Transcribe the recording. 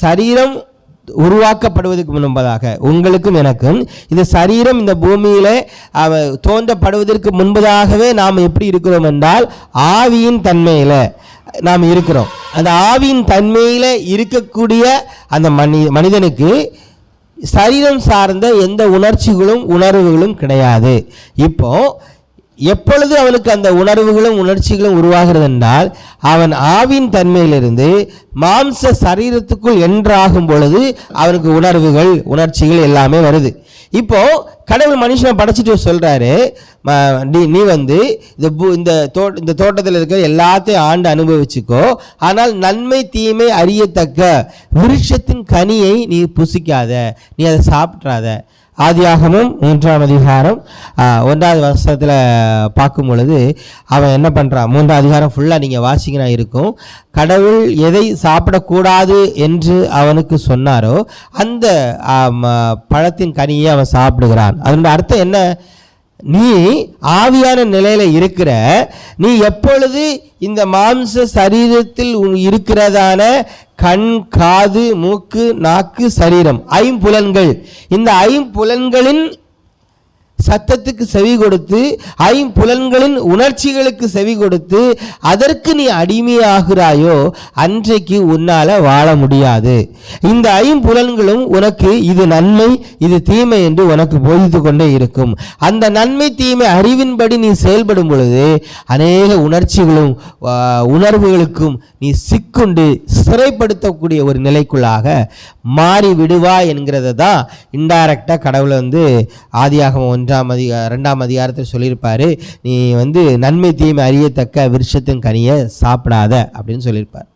சரீரம் உருவாக்கப்படுவதற்கு முன்பதாக உங்களுக்கும் எனக்கும் இந்த சரீரம் இந்த பூமியில் தோன்றப்படுவதற்கு முன்பதாகவே நாம் எப்படி இருக்கிறோம் என்றால் ஆவியின் தன்மையில் நாம் இருக்கிறோம். அந்த ஆவியின் தன்மையில் இருக்கக்கூடிய அந்த மனி மனிதனுக்கு சரீரம் சார்ந்த எந்த உணர்ச்சிகளும் உணர்வுகளும் கிடையாது. இப்போ எப்பொழுது அவனுக்கு அந்த உணர்வுகளும் உணர்ச்சிகளும் உருவாகிறது என்றால் அவன் ஆவின் தன்மையிலிருந்து மாம்ச சரீரத்துக்குள் என்றாகும் பொழுது அவனுக்கு உணர்வுகள் உணர்ச்சிகள் எல்லாமே வருது. இப்போ கடவுள் மனுஷனை படைச்சிட்டு சொல்றாரு நீ நீ வந்து இந்த இந்த தோ இந்த தோட்டத்தில் இருக்கிற எல்லாத்தையும் ஆண்டு அனுபவிச்சுக்கோ. ஆனால் நன்மை தீமை அறியத்தக்க விருட்சத்தின் கனியை நீ புசிக்காத நீ அதை சாப்பிட்றாத. ஆதியாகமும் மூன்றாம் அதிகாரம் ஒன்றாவது வருஷத்தில் பார்க்கும் பொழுது அவன் என்ன பண்ணுறான் மூன்றாம் அதிகாரம் ஃபுல்லாக நீங்கள் வாசிக்கினா இருக்கும். கடவுள் எதை சாப்பிடக்கூடாது என்று அவனுக்கு சொன்னாரோ அந்த பழத்தின் கனியை அவன் சாப்பிடுகிறான். அதனுடைய அர்த்தம் என்ன? நீ ஆவியான நிலையில இருக்கிற நீ எப்பொழுது இந்த மாம்ச சரீரத்தில் இருக்கிறதான கண் காது மூக்கு நாக்கு சரீரம் ஐம்புலன்கள் இந்த ஐம்புலன்களின் சத்தத்துக்கு செவி கொடுத்து ஐம்புலன்களின் உணர்ச்சிகளுக்கு செவி கொடுத்து அதற்கு நீ அடிமையாகிறாயோ அன்றைக்கு உன்னால வாழ முடியாது. இந்த ஐம்புலன்களும் உனக்கு இது நன்மை இது தீமை என்று உனக்கு போதித்து கொண்டே இருக்கும். அந்த நன்மை தீமை அறிவின்படி நீ செயல்படும் பொழுது அநேக உணர்ச்சிகளும் உணர்வுகளுக்கும் நீ சிக்குண்டு சிறைப்படுத்தக்கூடிய ஒரு நிலைக்குள்ளாக மாறி விடுவா என்கிறத தான் இன்டைரக்டாக கடவுளை வந்து ஆதியாகவும் ஒன்றாம் அதிகா ரெண்டாம் அதிகாரத்தில் சொல்லியிருப்பார் நீ வந்து நன்மை தீமை அறியத்தக்க விருஷத்தின் கனியை சாப்பிடாத அப்படின்னு சொல்லியிருப்பார்.